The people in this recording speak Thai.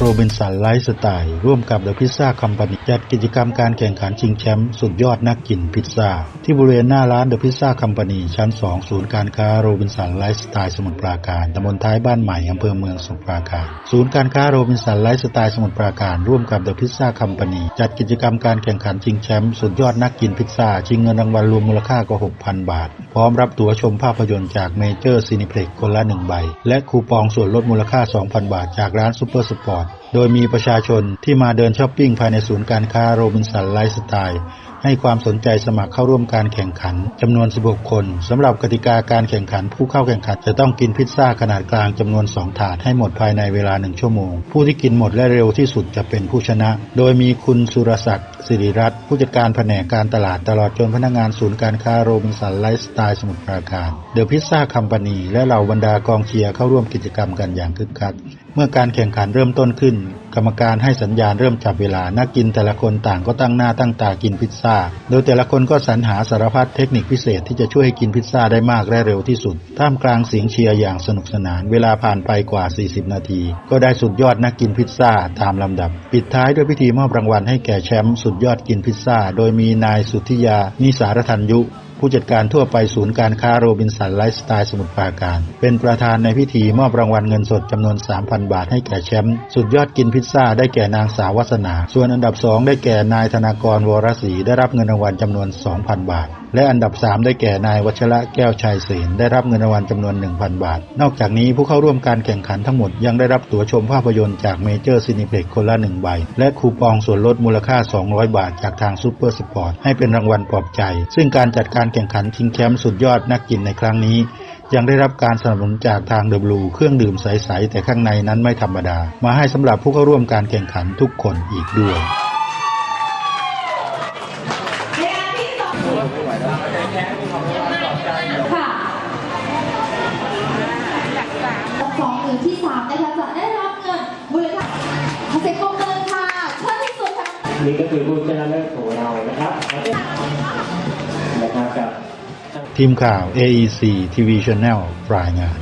โรบินสันไลฟ์สไตล์ร่วมกับเดอะพิซซ่าคัมพานีจัดกิจกรรมการแข่งขันชิงแชมป์สุดยอดนักกินพิซซ่า ที่บริเวณหน้าร้านเดอะพิซซ่าคัมพานีชั้น 2 ศูนย์การค้าโรบินสันไลฟ์สไตล์สมุทรปราการตำบลท้ายบ้านใหม่อำเภอเมืองสมุทรปราการ ศูนย์การค้าโรบินสันไลฟ์สไตล์สมุทรปราการร่วมกับเดอะพิซซ่าคัมพานีจัดกิจกรรมการแข่งขันชิงแชมป์สุดยอดนักกินพิซซ่าชิงเงินรางวัลรวมมูลค่ากว่า6,000 บาท พร้อมรับตั๋วชมภาพยนตร์จากเมเจอร์ซีนิเพล็กคนละหนึ่งใบและคูปองส่วนลดมูลค่า 2,000 บาท จากร้านซูเปอร์สปอร์ตโดยมีประชาชนที่มาเดินช้อปปิ้งภายในศูนย์การค้าโรบินสันไลฟ์สไตล์ให้ความสนใจสมัครเข้าร่วมการแข่งขันจำนวน 16 คนสำหรับกติกาการแข่งขันผู้เข้าแข่งขัน จะต้องกินพิซซ่าขนาดกลางจำนวน 2 ถาดให้หมดภายในเวลา 1 ชั่วโมง ผู้ที่กินหมดและเร็วที่สุดจะเป็นผู้ชนะ โดยมีคุณสุรศักดิ์สิริรัตน์ผู้จัดการแผนกการตลาดตลอดจนพนักงานศูนย์การค้าโรบินสันไลฟ์สไตล์สมุทรปราการเดอะพิซซ่าคัมพานีและเหล่าบรรดากองเชียร์เข้าร่วมกิจกรรมกันอย่างคึกคัก เมื่อการแข่งขันเริ่มต้นขึ้น กรรมการให้สัญญาณเริ่มจับเวลานักกินแต่ละคนต่างก็ตั้งหน้าตั้งตากินพิซซ่า โดยแต่ละคนก็สรรหาสารพัดเทคนิคพิเศษที่จะช่วยให้กินพิซซ่าได้มากและเร็วที่สุด ท่ามกลางเสียงเชียร์อย่างสนุกสนาน เวลาผ่านไปกว่า 40 นาที ก็ได้สุดยอดนักกินพิซซ่าตามลำดับ ปิดท้ายด้วยพิธีมอบรางวัลให้แก่แชมป์สุดยอดกินพิซซ่า โดยมีนายสุทธิยานิสารทันยุ ผู้จัดการทั่วไปศูนย์การค้าโรบินสันไลฟ์สไตล์สมุทรปราการ เป็นประธานในพิธีมอบรางวัลเงินสดจำนวน 3,000 บาทให้แก่แชมป์สุดยอดกินพิซซ่าได้แก่นางสาววัสนา ส่วนอันดับ 2 ได้แก่นายธนากรวรศรีได้รับเงินรางวัลจำนวน 2,000 บาท และอันดับ 3 ได้แก่นายวัชระแก้วชัยเสนได้รับเงินรางวัลจำนวน 1,000 บาท นอกจากนี้ผู้เข้าร่วมการแข่งขันทั้งหมดยังได้รับตั๋วชมภาพยนตร์จากเมเจอร์ซินิเพล็กคนละ 1 ใบ และคูปองส่วนลดมูลค่า 200 บาท จากทางซูเปอร์สปอร์ตให้เป็นรางวัลปลอบใจ ซึ่งการจัดการแข่งขันชิงแชมป์สุดยอดนักกินในครั้งนี้ยังได้รับการสนับสนุนจากทางเดบลูเครื่องดื่มใส ๆ แต่ข้างในนั้นไม่ธรรมดา มาให้สำหรับผู้เข้าร่วมการแข่งขันทุกคนอีกด้วย ค่ะสองหรือที่สามนะคะจะได้รับเงินมูลค่าขอเสียงปรบมือค่ะเชิญที่สุดค่ะนี่ก็คือผู้ชนะเลิศของเรานะครับนะครับกับทีมข่าว AEC TV Channel รายงาน